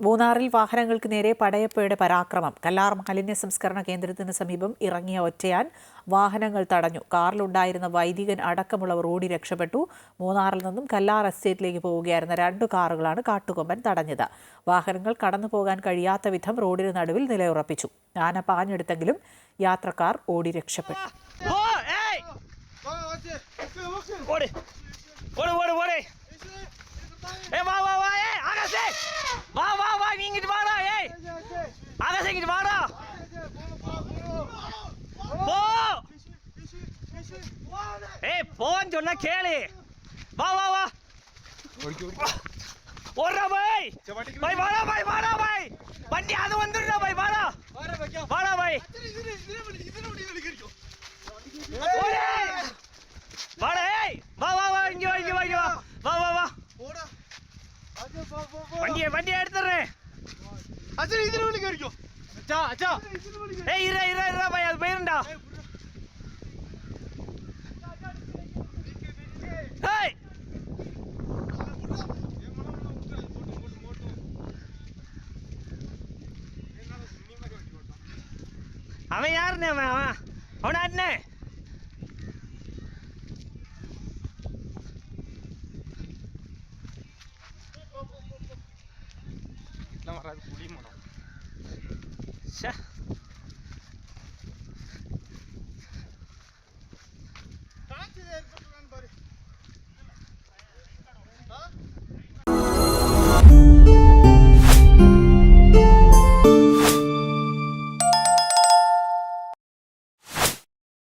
മൂന്നാറിൽ വാഹനങ്ങൾക്ക് നേരെ പടയപ്പയുടെ പരാക്രമം. കല്ലാർ മാലിന്യ സംസ്കരണ കേന്ദ്രത്തിന് സമീപം ഇറങ്ങിയ ഒറ്റയാൻ വാഹനങ്ങൾ തടഞ്ഞു. കാറിലുണ്ടായിരുന്ന വൈദികൻ അടക്കമുള്ളവർ ഓടി രക്ഷപ്പെട്ടു. മൂന്നാറിൽ നിന്നും കല്ലാർ എസ്റ്റേറ്റിലേക്ക് പോവുകയായിരുന്ന രണ്ട് കാറുകളാണ് കാട്ടുകൊമ്പൻ തടഞ്ഞത്. വാഹനങ്ങൾ കടന്നു പോകാൻ കഴിയാത്ത വിധം റോഡിന് നടുവിൽ നിലയുറപ്പിച്ചു. ആന പാഞ്ഞെടുത്തെങ്കിലും യാത്രക്കാർ ഓടി രക്ഷപ്പെട്ടു. ഓടി ഓടി ഓടി ഓടി. വാ വാ വാ ആകാശേ! വാ വാ இங்கிட்டு வாடா ஏய். ஆகாஷ் இங்கிட்டு வாடா. போ. ஏய் போன்னு சொன்னா கேளு. வா வா வா. ஓடுறா பாய். பாய் வாடா பாய் வாடா பாய். வண்டி அது வந்துடுறா பாய் வாடா. வாடா பாய். வாடா ஏய். வா வா வா இங்க வா இங்க வா இங்க வா. வா வா வா. வண்டியை வண்டியை எடுத்துறேன் அச்சா இதுல வலிக்கு வரைக்கும் அச்சா அச்சா ஏய் இரா இரா இரா பை அது போயிருண்டா ஏய் அவன் யாருண்ணே அவன் அவன் அவன் அண்ணே ಇಲ್ಲ ಮಹಾರಾಜ್ ಕೂಲಿ ಮಾಡೋ ಶ್ಯಾ ಬರ್ರಿ